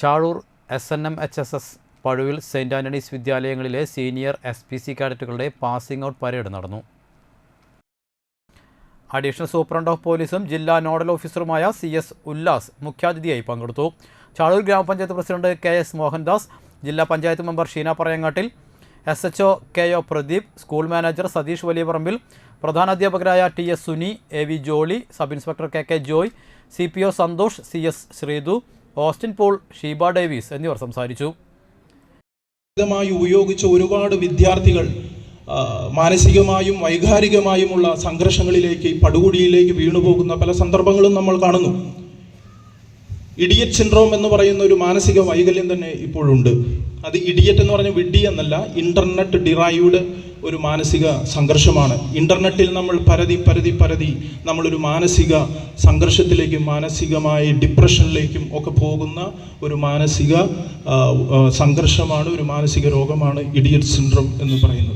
Chazhur S N M H S S Pazhuvil saint Antony's വിദ്യാലയങ്ങളിലെ senior S P C കാഡറ്റുകളുടെ passing out parade നടന്നു. Additional superintendent of പോലീസും ജില്ലാ nodal ഓഫീസറുമായ C S Ullas മുഖ്യാതിഥിയായി പങ്കെടുത്തു. ചാഴൂർ ഗ്രാമപഞ്ചായത്ത് പ്രസിഡന്റ് കെ എസ് മോഹൻദാസ് ജില്ലാ panchayat member Sheena Parayangattil S H O K O Pradeep school manager Satheesh Valiyaparambil പ്രധാനാധ്യാപകരായ T S Suni A V Jolly sub inspector K K Joy C P O Santhosh C S Sreethu Austin Paul Sheeba Davis എന്നിവർ സംസാരിച്ചു. ഉപയോഗിച്ച ഒരുപാട് വിദ്യാർത്ഥികൾ മാനസികമായും വൈകാരികമായുമുള്ള സംഘർഷങ്ങളിലേക്ക് പടുകുടിയിലേക്ക് വീണുപോകുന്ന പല സന്ദർഭങ്ങളും നമ്മൾ കാണുന്നു. ഇഡിയറ്റ് സിൻഡ്രോം എന്ന് പറയുന്ന ഒരു മാനസിക വൈകല്യം തന്നെ ഇപ്പോഴുണ്ട്. അത് ഇഡിയറ്റ് എന്ന് പറഞ്ഞ വിഡ്ഡി എന്നല്ല ഇന്റർനെറ്റ് ഡിറൈവ്ഡ് ഒരു മാനസിക സംഘർഷമാണ്. ഇന്റർനെറ്റിൽ നമ്മൾ പരതി പരതി പരതി നമ്മളൊരു മാനസിക സംഘർഷത്തിലേക്കും മാനസികമായ ഡിപ്രഷനിലേക്കും ഒക്കെ പോകുന്ന ഒരു മാനസിക സംഘർഷമാണ് ഒരു മാനസിക രോഗമാണ് ഇഡിയറ്റ് സിൻഡ്രോം എന്ന് പറയുന്നത്.